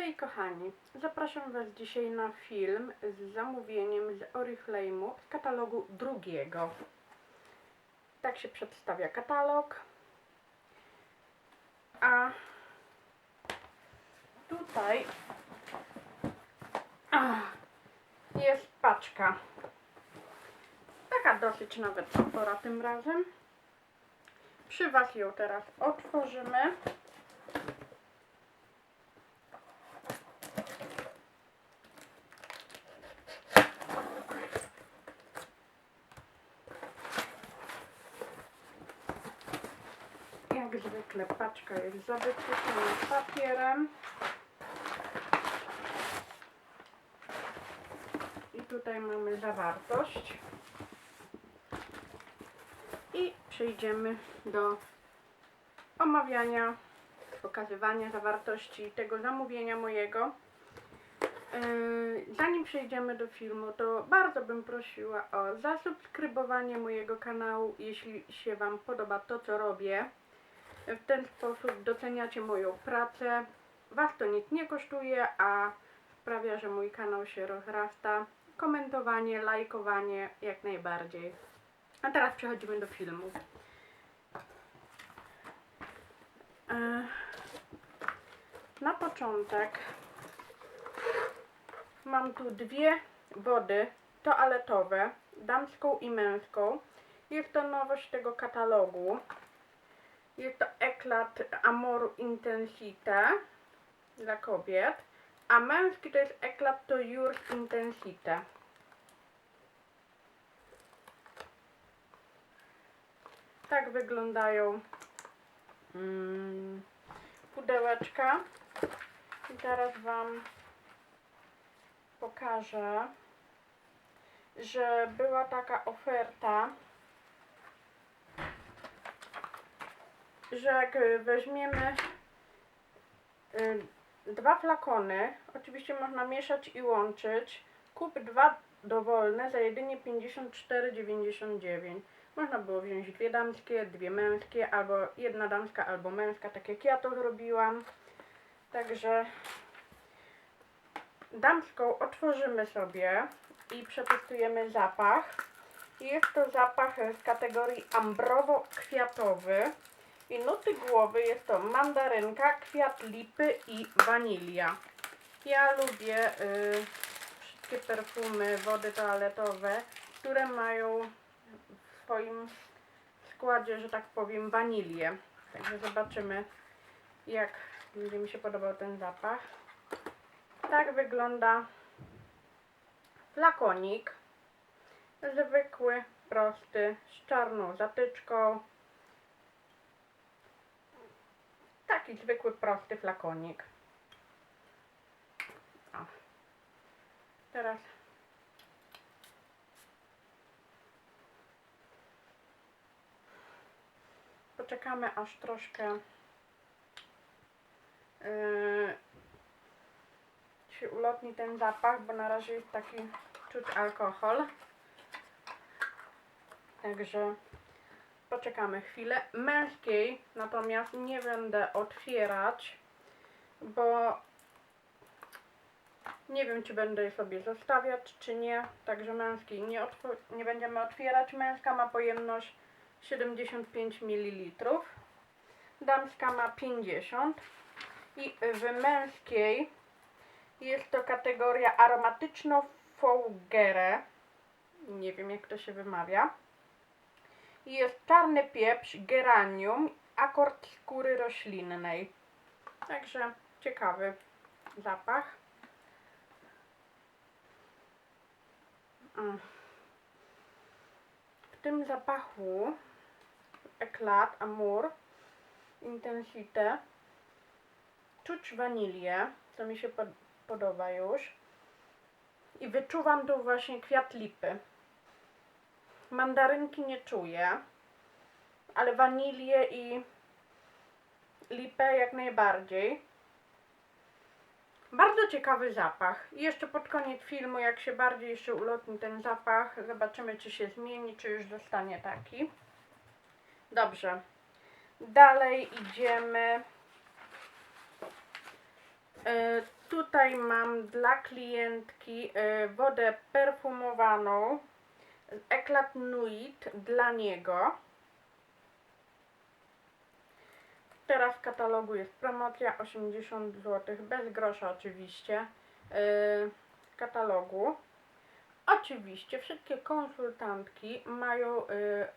Hej kochani, zapraszam Was dzisiaj na film z zamówieniem z Oriflame'u z katalogu drugiego. Tak się przedstawia katalog. A tutaj jest paczka. Taka dosyć nawet spora tym razem. Przy Was ją teraz otworzymy. Jak zwykle paczka jest zabezpieczona papierem. I tutaj mamy zawartość. I przejdziemy do omawiania, pokazywania zawartości tego zamówienia mojego. Yy, Zanim przejdziemy do filmu, to bardzo bym prosiła o zasubskrybowanie mojego kanału, jeśli się Wam podoba to, co robię. W ten sposób doceniacie moją pracę. Was to nic nie kosztuje, a sprawia, że mój kanał się rozrasta. Komentowanie, lajkowanie jak najbardziej. A teraz przechodzimy do filmu. Na początek mam tu dwie wody toaletowe, damską i męską. Jest to nowość tego katalogu. Jest to eklat Amoru Intensite dla kobiet, a męski to jest eklat to Yours Intensite. Tak wyglądają mm, pudełeczka. I teraz Wam pokażę, że była taka oferta że jak y, weźmiemy y, dwa flakony, oczywiście można mieszać i łączyć, kup dwa dowolne za jedynie 54,99. Można było wziąć dwie damskie, dwie męskie, albo jedna damska, albo męska, tak jak ja to zrobiłam. Także damską otworzymy sobie i przetestujemy zapach. Jest to zapach z kategorii ambrowo-kwiatowy. I nuty głowy jest to mandarynka, kwiat lipy i wanilia. Ja lubię y, wszystkie perfumy, wody toaletowe, które mają w swoim składzie, że tak powiem, wanilię. Także zobaczymy, jak będzie mi się podobał ten zapach. Tak wygląda flakonik. Zwykły, prosty, z czarną zatyczką. Taki zwykły, prosty flakonik. O. Teraz poczekamy aż troszkę yy, się ulotni ten zapach, bo na razie jest taki czuć alkohol. Także poczekamy chwilę. Męskiej natomiast nie będę otwierać, bo nie wiem, czy będę je sobie zostawiać, czy nie. Także męskiej nie, nie będziemy otwierać. Męska ma pojemność 75 ml. Damska ma 50. I w męskiej jest to kategoria aromatyczno-fougere. Nie wiem, jak to się wymawia. Jest czarny pieprz, geranium, akord skóry roślinnej. Także ciekawy zapach. Mm. W tym zapachu eklat, amour, intensite czuć wanilię, to mi się pod podoba już. I wyczuwam tu właśnie kwiat lipy. Mandarynki nie czuję, ale wanilię i lipę jak najbardziej. Bardzo ciekawy zapach. I jeszcze pod koniec filmu, jak się bardziej jeszcze ulotni ten zapach, zobaczymy, czy się zmieni, czy już zostanie taki. Dobrze. Dalej idziemy. E, tu Tutaj mam dla klientki y, wodę perfumowaną z Eclat Nuit dla niego. Teraz w katalogu jest promocja 80 zł, bez grosza oczywiście. y, katalogu. Oczywiście wszystkie konsultantki mają y,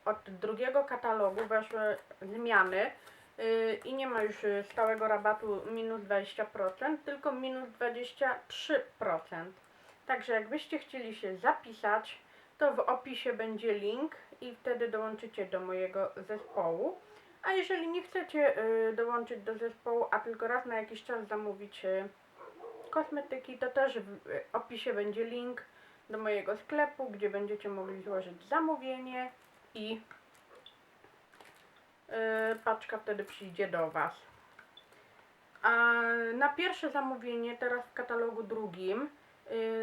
od drugiego katalogu weszły zmiany y, i nie ma już y, stałego rabatu minus 20%, tylko minus 23%. Także jakbyście chcieli się zapisać, to w opisie będzie link i wtedy dołączycie do mojego zespołu. A jeżeli nie chcecie y, dołączyć do zespołu, a tylko raz na jakiś czas zamówić y, kosmetyki, to też w y, opisie będzie link do mojego sklepu, gdzie będziecie mogli złożyć zamówienie i paczka wtedy przyjdzie do Was. A na pierwsze zamówienie, teraz w katalogu drugim,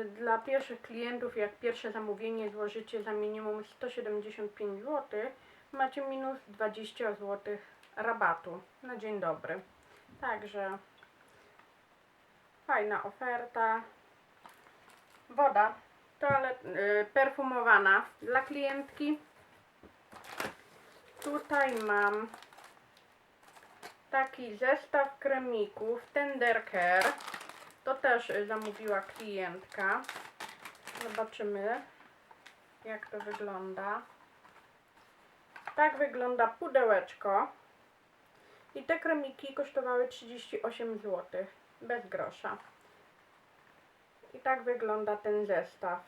dla pierwszych klientów, jak pierwsze zamówienie złożycie za minimum 175 zł, macie minus 20 zł rabatu na dzień dobry. Także fajna oferta. Woda toalet, y, perfumowana dla klientki. Tutaj mam taki zestaw kremików Tender Care. To też y, zamówiła klientka. Zobaczymy jak to wygląda. Tak wygląda pudełeczko. I te kremiki kosztowały 38 zł. Bez grosza. I tak wygląda ten zestaw.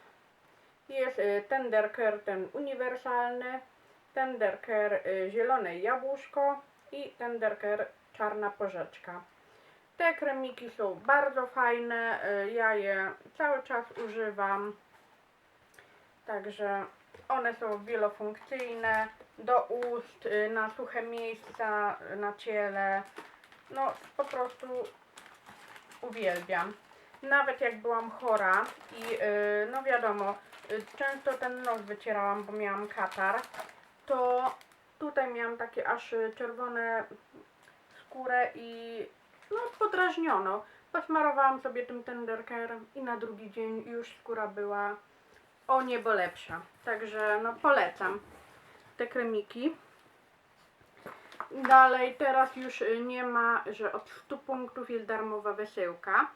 Jest y, Tender Care ten uniwersalny, Tender Care y, zielone jabłuszko i Tender Care czarna porzeczka. Te kremiki są bardzo fajne, y, ja je cały czas używam. Także one są wielofunkcyjne, do ust, y, na suche miejsca, y, na ciele. No po prostu uwielbiam. Nawet jak byłam chora i no wiadomo, często ten nos wycierałam, bo miałam katar, to tutaj miałam takie aż czerwone skórę i no podrażniono. Posmarowałam sobie tym tenderkerem i na drugi dzień już skóra była o niebo lepsza. Także no polecam te kremiki. Dalej, teraz już nie ma, że od 100 punktów jest darmowa wysyłka,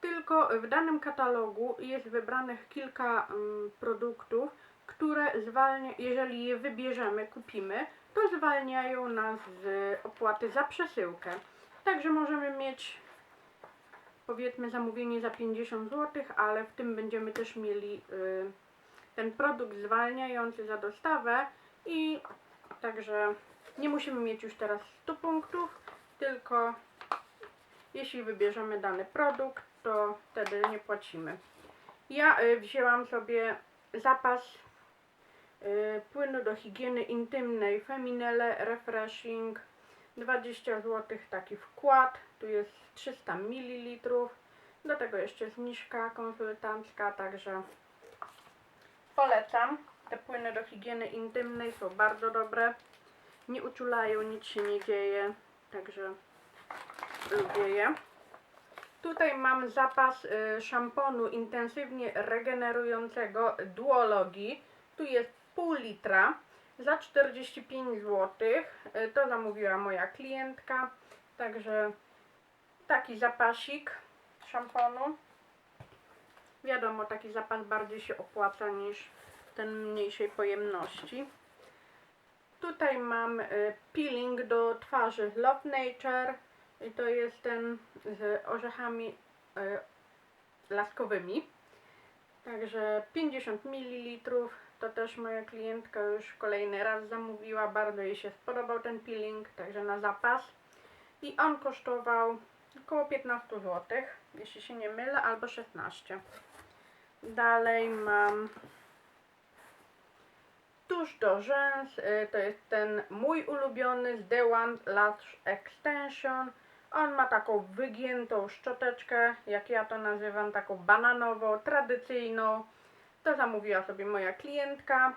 tylko w danym katalogu jest wybranych kilka mm, produktów, które zwalnia, jeżeli je wybierzemy, kupimy, to zwalniają nas z opłaty za przesyłkę. Także możemy mieć powiedzmy zamówienie za 50 zł, ale w tym będziemy też mieli y, ten produkt zwalniający za dostawę i także nie musimy mieć już teraz 100 punktów, tylko jeśli wybierzemy dany produkt, to wtedy nie płacimy. Ja y, wzięłam sobie zapas y, płynu do higieny intymnej Feminele Refreshing 20 zł taki wkład, tu jest 300 ml do tego jeszcze zniżka konsultancka, także polecam. Te płyny do higieny intymnej są bardzo dobre. Nie uczulają, nic się nie dzieje. Także lubię je. Tutaj mam zapas y, szamponu intensywnie regenerującego Duologii. Tu jest pół litra za 45 zł. Y, to zamówiła moja klientka. Także taki zapasik szamponu. Wiadomo, taki zapas bardziej się opłaca niż ten mniejszej pojemności. Tutaj mam y, peeling do twarzy Love Nature. I to jest ten z orzechami y, laskowymi. Także 50 ml. To też moja klientka już kolejny raz zamówiła. Bardzo jej się spodobał ten peeling, także na zapas. I on kosztował około 15 zł, jeśli się nie mylę, albo 16. Dalej mam tusz do rzęs. y, To jest ten mój ulubiony z The One Lash Extension. On ma taką wygiętą szczoteczkę, jak ja to nazywam, taką bananową, tradycyjną. To zamówiła sobie moja klientka.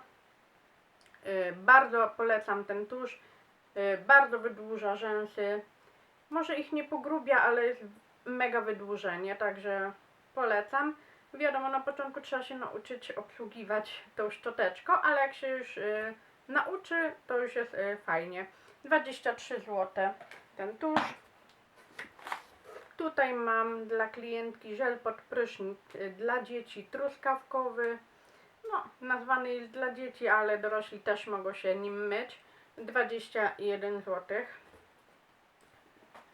Y, Bardzo polecam ten tusz. Y, Bardzo wydłuża rzęsy. Może ich nie pogrubia, ale jest mega wydłużenie, także polecam. Wiadomo, na początku trzeba się nauczyć obsługiwać tą szczoteczką, ale jak się już y, nauczy, to już jest fajnie. 23 zł ten tusz. Tutaj mam dla klientki żel pod prysznic y, dla dzieci truskawkowy. No, nazwany jest dla dzieci, ale dorośli też mogą się nim myć. 21 zł.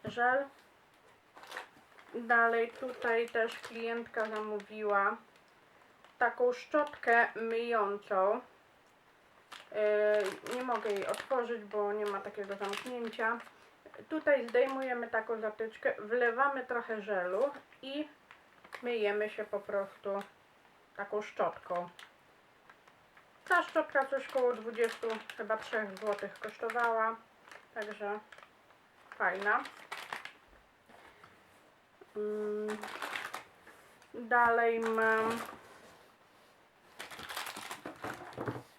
Żel. Dalej tutaj też klientka zamówiła taką szczotkę myjącą. Yy, nie mogę jej otworzyć, bo nie ma takiego zamknięcia. Tutaj zdejmujemy taką zatyczkę, wlewamy trochę żelu i myjemy się po prostu taką szczotką. Ta szczotka coś koło 20, chyba 3 zł kosztowała, także fajna. Mm, Dalej mam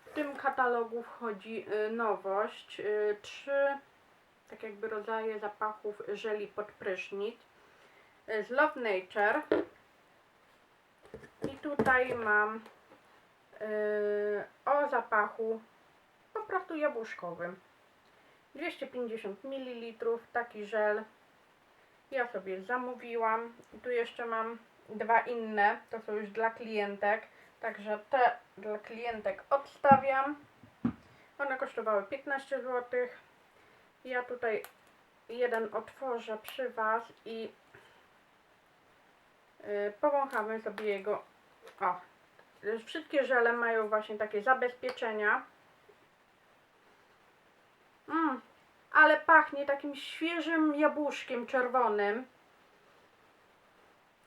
w tym katalogu wchodzi y, nowość. y, Trzy tak jakby rodzaje zapachów żeli pod prysznic y, z Love Nature. I tutaj mam y, o zapachu po prostu jabłuszkowym. 250 ml, taki żel. Ja sobie zamówiłam. I tu jeszcze mam dwa inne, to są już dla klientek. Także te dla klientek odstawiam. One kosztowały 15 zł. Ja tutaj jeden otworzę przy Was i yy, powąchamy sobie jego. O, wszystkie żele mają właśnie takie zabezpieczenia. Mm, ale pachnie takim świeżym jabłuszkiem czerwonym.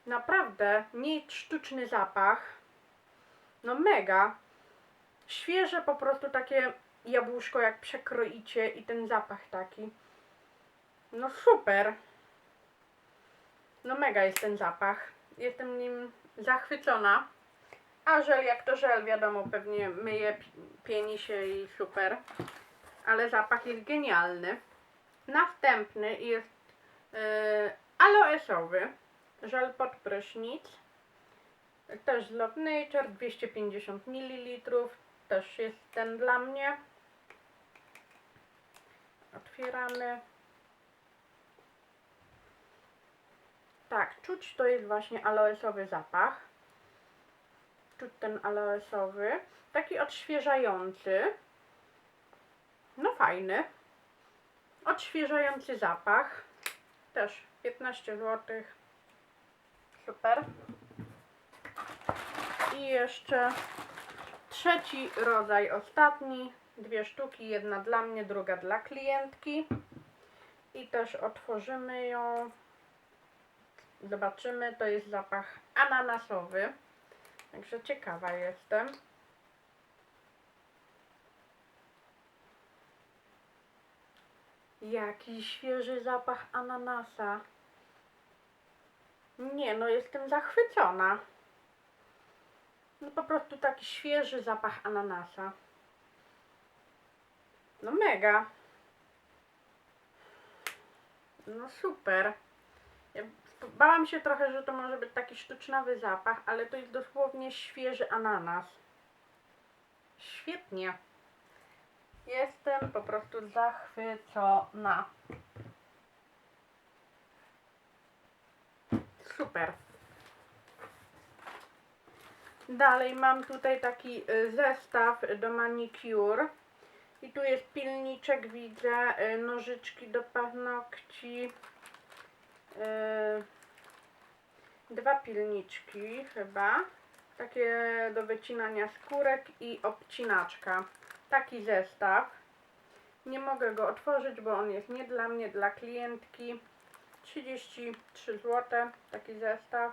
Naprawdę, nie sztuczny zapach. No mega. Świeże po prostu takie jabłuszko jak przekroicie i ten zapach taki. No super. No mega jest ten zapach. Jestem nim zachwycona. A żel jak to żel, wiadomo, pewnie myje, pi- pieni się i super. Ale zapach jest genialny. Następny jest yy, aloesowy. Żel pod prysznic. Też z Love Nature, 250 ml. Też jest ten dla mnie. Otwieramy. Tak, czuć to jest właśnie aloesowy zapach. Czuć ten aloesowy. Taki odświeżający. No fajny. Odświeżający zapach. Też 15 zł. Super. I jeszcze trzeci rodzaj, ostatni. Dwie sztuki, jedna dla mnie, druga dla klientki. I też otworzymy ją. Zobaczymy, to jest zapach ananasowy. Także ciekawa jestem. Jaki świeży zapach ananasa. Nie, no jestem zachwycona. No po prostu taki świeży zapach ananasa. No mega. No super. Ja bałam się trochę, że to może być taki sztucznowy zapach, ale to jest dosłownie świeży ananas. Świetnie. Jestem po prostu zachwycona. Super. Dalej mam tutaj taki y, zestaw do manicure. I tu jest pilniczek, widzę, y, nożyczki do paznokci. y, Dwa pilniczki chyba. Takie do wycinania skórek i obcinaczka. Taki zestaw. Nie mogę go otworzyć, bo on jest nie dla mnie, dla klientki. 33 zł. Taki zestaw.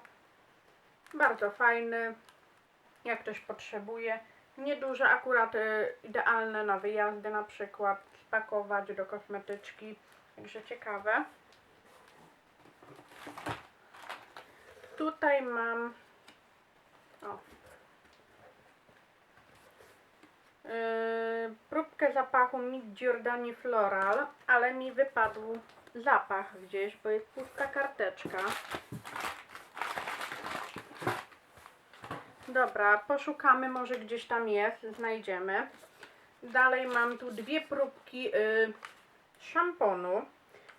Bardzo fajny jak ktoś potrzebuje. Nieduże, akurat y, idealne na wyjazdy na przykład, spakować do kosmetyczki, także ciekawe. Tutaj mam o, yy, próbkę zapachu Mid Giordani Floral, ale mi wypadł zapach gdzieś, bo jest pusta karteczka. Dobra, poszukamy, może gdzieś tam jest, znajdziemy. Dalej mam tu dwie próbki y, szamponu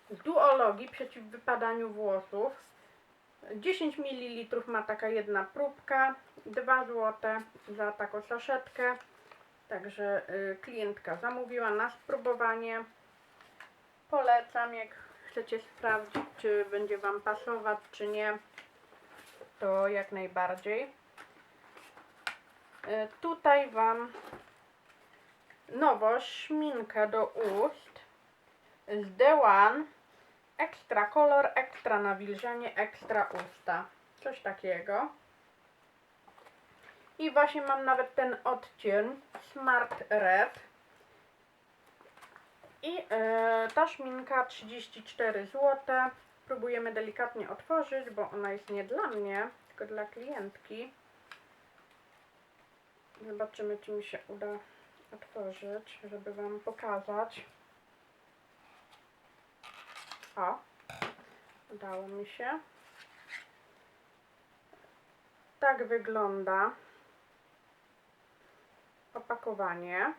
z duologii przeciw wypadaniu włosów. 10 ml ma taka jedna próbka, 2 zł za taką saszetkę. Także y, klientka zamówiła na spróbowanie. Polecam, jak chcecie sprawdzić, czy będzie Wam pasować, czy nie, to jak najbardziej. Y, tutaj Wam nowość, szminkę do ust z The One Extra kolor, ekstra nawilżenie, ekstra usta. Coś takiego. I właśnie mam nawet ten odcień Smart Red. I e, ta szminka 34 zł. Próbujemy delikatnie otworzyć, bo ona jest nie dla mnie, tylko dla klientki. Zobaczymy, czy mi się uda otworzyć, żeby Wam pokazać. O, udało mi się. Tak wygląda opakowanie.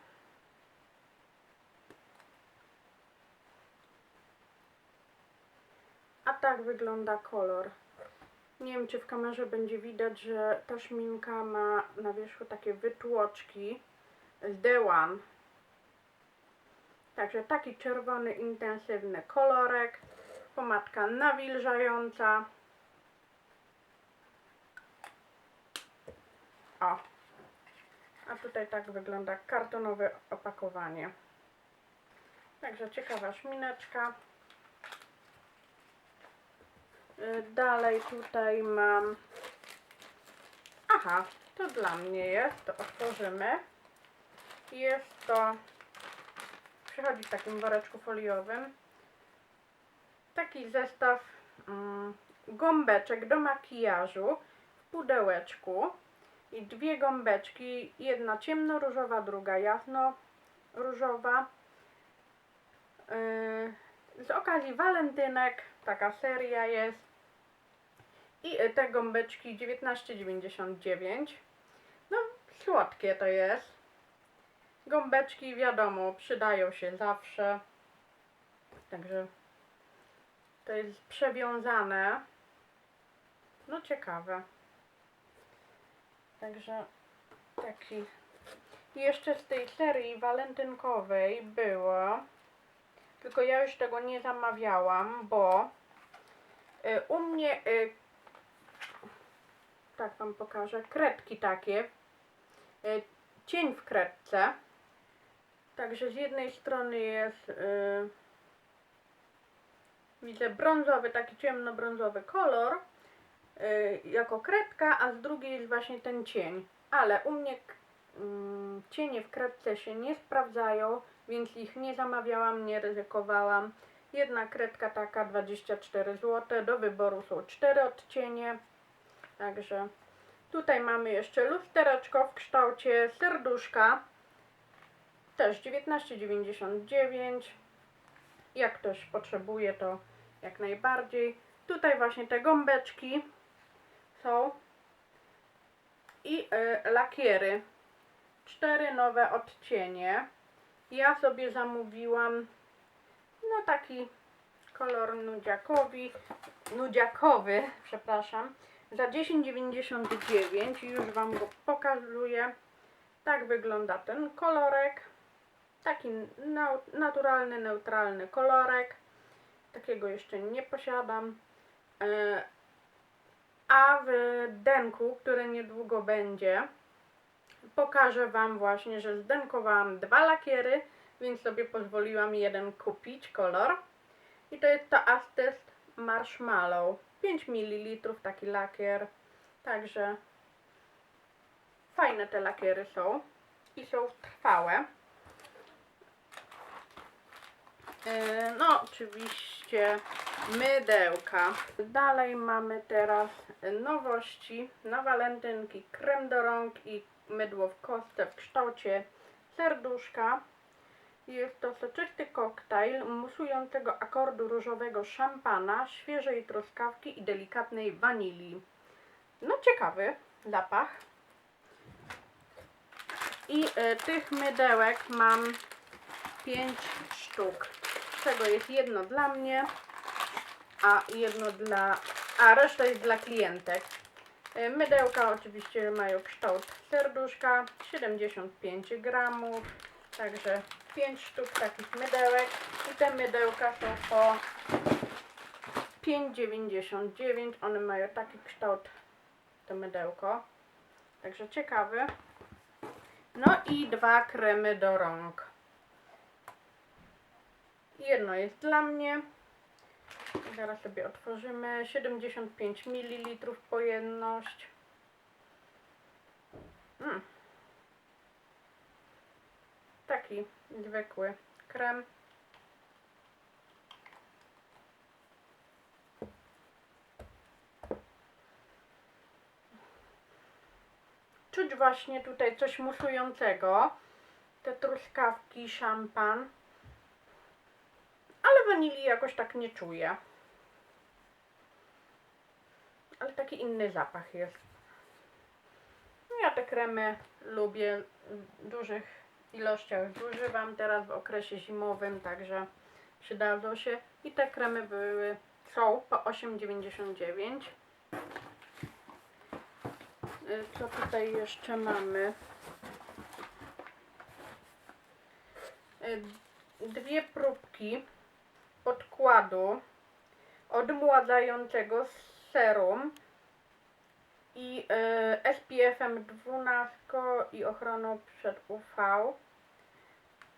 A tak wygląda kolor. Nie wiem, czy w kamerze będzie widać, że ta szminka ma na wierzchu takie wytłoczki z One. Także taki czerwony, intensywny kolorek. Pomadka nawilżająca. O. A tutaj tak wygląda kartonowe opakowanie. Także ciekawa szmineczka. Y, Dalej tutaj mam... Aha, to dla mnie jest, to otworzymy. Jest to przychodzi w takim woreczku foliowym. Taki zestaw mm, gąbeczek do makijażu w pudełeczku. I dwie gąbeczki, jedna ciemno-różowa, druga jasno-różowa. Yy, z okazji walentynek taka seria jest. I y, te gąbeczki 19,99. No, słodkie to jest. Gąbeczki, wiadomo, przydają się zawsze. Także to jest przewiązane. No ciekawe. Także taki. I jeszcze z tej serii walentynkowej było. Tylko ja już tego nie zamawiałam, bo y, u mnie y, tak wam pokażę, kredki takie. Y, cień w kredce. Także z jednej strony jest yy, widzę brązowy, taki ciemnobrązowy kolor yy, jako kredka, a z drugiej jest właśnie ten cień. Ale u mnie yy, cienie w kredce się nie sprawdzają, więc ich nie zamawiałam, nie ryzykowałam. Jedna kredka taka 24 zł, do wyboru są cztery odcienie. Także tutaj mamy jeszcze lustereczko w kształcie serduszka też 19,99. Jak ktoś potrzebuje, to jak najbardziej. Tutaj właśnie te gąbeczki są i y, lakiery. Cztery nowe odcienie. Ja sobie zamówiłam no taki kolor nudziakowi, nudziakowy, przepraszam, za 10,99 już Wam go pokazuję. Tak wygląda ten kolorek. Taki naturalny, neutralny kolorek. Takiego jeszcze nie posiadam. E, A w denku, który niedługo będzie, pokażę Wam właśnie, że zdenkowałam dwa lakiery, więc sobie pozwoliłam jeden kupić kolor. I to jest to Astest Marshmallow. 5 ml taki lakier. Także fajne te lakiery są i są trwałe. Yy, No, oczywiście mydełka. Dalej mamy teraz nowości na walentynki. Krem do rąk i mydło w kostce w kształcie serduszka. Jest to soczysty koktajl musującego akordu różowego szampana, świeżej truskawki i delikatnej wanilii. No ciekawy zapach. I e, tych mydełek mam 5 sztuk. Z czego jest jedno dla mnie, a jedno dla. A reszta jest dla klientek. E, Mydełka oczywiście mają kształt serduszka, 75 gramów, także 5 sztuk takich mydełek. I te mydełka są po 5,99. One mają taki kształt, to mydełko. Także ciekawy. No i dwa kremy do rąk. Jedno jest dla mnie. Zaraz sobie otworzymy. 75 ml pojemność. Mm. Taki zwykły krem. Czuć właśnie tutaj coś musującego. Te truskawki, szampan. Ale wanilii jakoś tak nie czuję. Ale taki inny zapach jest. Ja te kremy lubię dużych ilościach zużywam teraz w okresie zimowym, także przydadzą się. I te kremy były, są po 8,99. Y, Co tutaj jeszcze mamy? Y, Dwie próbki podkładu odmładzającego serum i y, SPF-em 12 i ochroną przed UV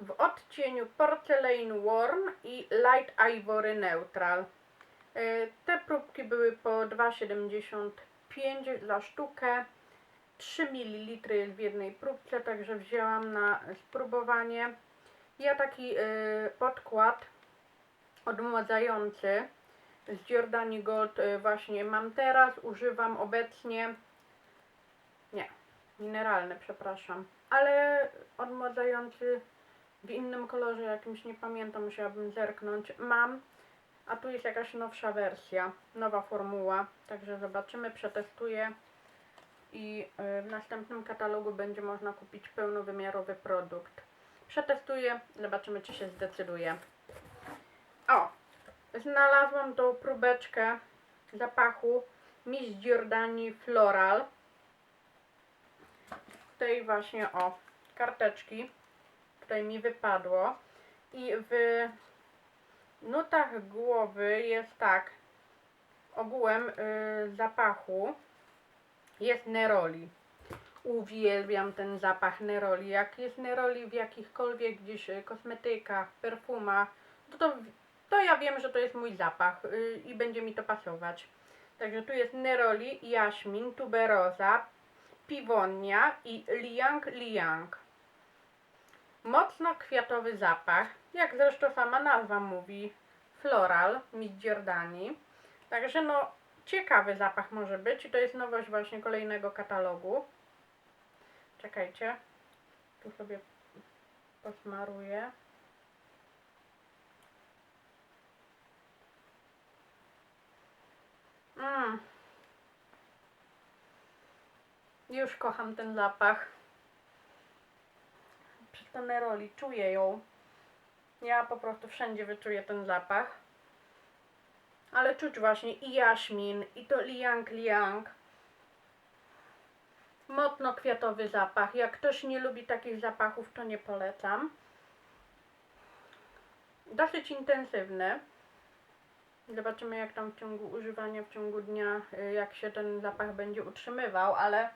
w odcieniu Porcelain Warm i Light Ivory Neutral. Y, te próbki były po 2,75 za sztukę. 3 ml w jednej próbce, także wzięłam na spróbowanie. Ja taki y, podkład odmładzający z Giordani Gold y, właśnie mam teraz, używam obecnie. Nie, mineralny, przepraszam. Ale odmładzający w innym kolorze, jakimś nie pamiętam, musiałabym zerknąć. Mam, a tu jest jakaś nowsza wersja, nowa formuła, także zobaczymy, przetestuję i y, w następnym katalogu będzie można kupić pełnowymiarowy produkt. Przetestuję, zobaczymy czy się zdecyduje. Znalazłam tą próbeczkę zapachu Miss Giordani Floral. Tej właśnie, o, karteczki, której mi wypadło. I w nutach głowy jest tak, ogółem y, zapachu jest neroli. Uwielbiam ten zapach neroli. Jak jest neroli w jakichkolwiek gdzieś y, kosmetykach, perfumach, to, to, to ja wiem, że to jest mój zapach y, i będzie mi to pasować. Także tu jest neroli, jaśmin, tuberoza, piwonia i liang liang. Mocno kwiatowy zapach, jak zresztą sama nazwa mówi, floral, Miss Giordani. Także no, ciekawy zapach może być i to jest nowość właśnie kolejnego katalogu. Czekajcie, tu sobie posmaruję. Mm. Już kocham ten zapach. Przy to neroli czuję ją. Ja po prostu wszędzie wyczuję ten zapach. Ale czuć właśnie i jaśmin, i to liang liang. Mocno kwiatowy zapach. Jak ktoś nie lubi takich zapachów, to nie polecam. Dosyć intensywny. Zobaczymy jak tam w ciągu używania, w ciągu dnia, y, jak się ten zapach będzie utrzymywał, ale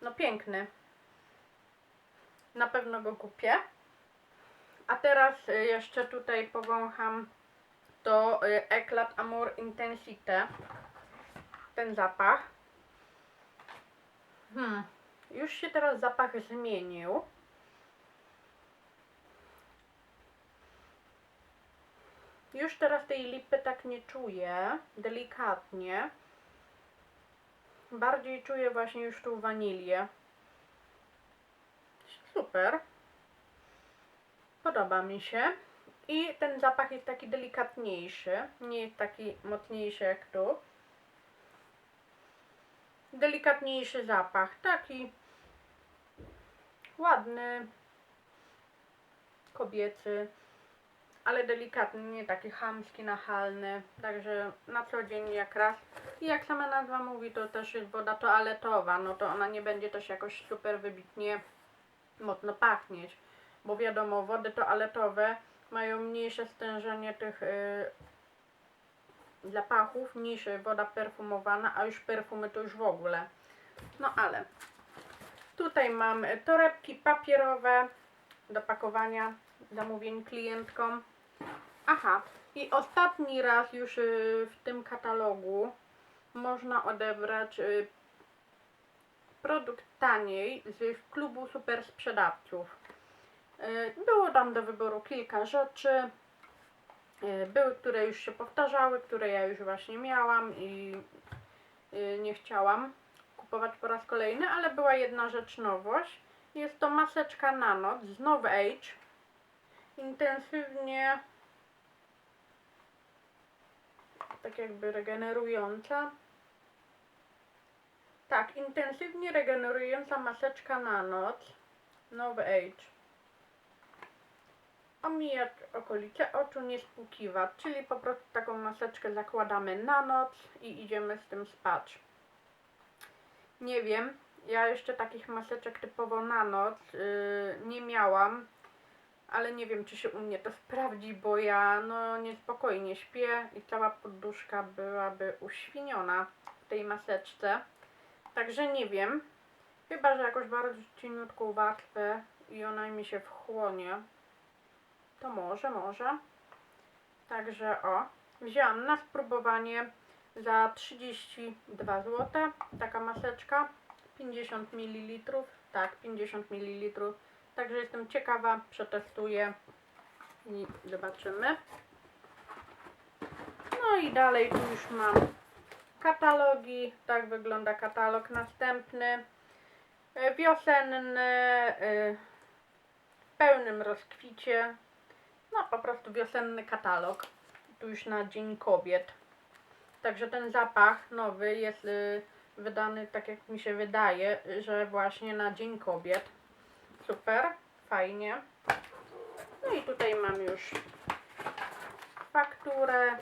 no piękny. Na pewno go kupię. A teraz y, jeszcze tutaj powącham to y, Eclat Amour Intensite. Ten zapach. Hmm. Już się teraz zapach zmienił. Już teraz tej lipy tak nie czuję. Delikatnie. Bardziej czuję właśnie już tą wanilię. Super. Podoba mi się. I ten zapach jest taki delikatniejszy, nie jest taki mocniejszy jak tu. Delikatniejszy zapach, taki ładny, kobiecy, ale delikatny, nie taki chamski, nachalny. Także na co dzień jak raz. I jak sama nazwa mówi, to też jest woda toaletowa, no to ona nie będzie też jakoś super wybitnie mocno pachnieć. Bo wiadomo, wody toaletowe mają mniejsze stężenie tych y, zapachów niż woda perfumowana, a już perfumy to już w ogóle. No ale tutaj mam torebki papierowe do pakowania zamówień klientkom. Aha, i ostatni raz już y, w tym katalogu można odebrać y, produkt taniej z klubu super sprzedawców. Y, Było tam do wyboru kilka rzeczy. Były, które już się powtarzały, które ja już właśnie miałam i nie chciałam kupować po raz kolejny, ale była jedna rzecz nowość. Jest to maseczka na noc z Nove Age. Intensywnie tak jakby regenerująca. Tak, intensywnie regenerująca maseczka na noc. Nove Age. Omijać okolice oczu, nie spłukiwać, czyli po prostu taką maseczkę zakładamy na noc i idziemy z tym spać. Nie wiem, ja jeszcze takich maseczek typowo na noc yy, nie miałam, ale nie wiem czy się u mnie to sprawdzi, bo ja no niespokojnie śpię i cała poduszka byłaby uświniona w tej maseczce. Także nie wiem, chyba że jakoś bardzo cieniutką warstwę i ona mi się wchłonie. To może, może. Także o, wzięłam na spróbowanie za 32 zł. Taka maseczka, 50 ml. Tak, 50 ml. Także jestem ciekawa, przetestuję i zobaczymy. No i dalej tu już mam katalogi. Tak wygląda katalog następny. E, Wiosenny, e, w pełnym rozkwicie. No po prostu wiosenny katalog. Tu już na Dzień Kobiet. Także ten zapach nowy jest y, wydany tak jak mi się wydaje, że właśnie na Dzień Kobiet. Super, fajnie. No i tutaj mam już fakturę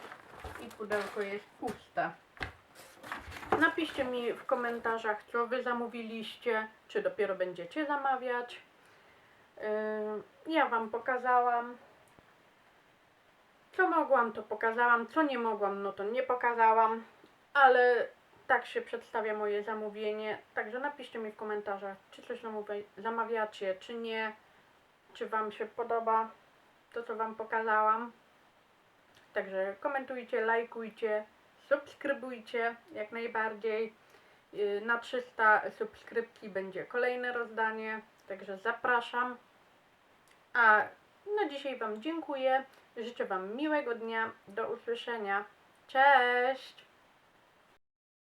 i pudełko jest puste. Napiszcie mi w komentarzach, co Wy zamówiliście, czy dopiero będziecie zamawiać. Yy, Ja Wam pokazałam. Co mogłam, to pokazałam. Co nie mogłam, no to nie pokazałam. Ale tak się przedstawia moje zamówienie. Także napiszcie mi w komentarzach, czy coś zamawiacie, czy nie. Czy Wam się podoba to, co Wam pokazałam. Także komentujcie, lajkujcie, subskrybujcie jak najbardziej. Yy, Na 300 subskrypcji będzie kolejne rozdanie. Także zapraszam. A na dzisiaj Wam dziękuję. Życzę Wam miłego dnia. Do usłyszenia. Cześć!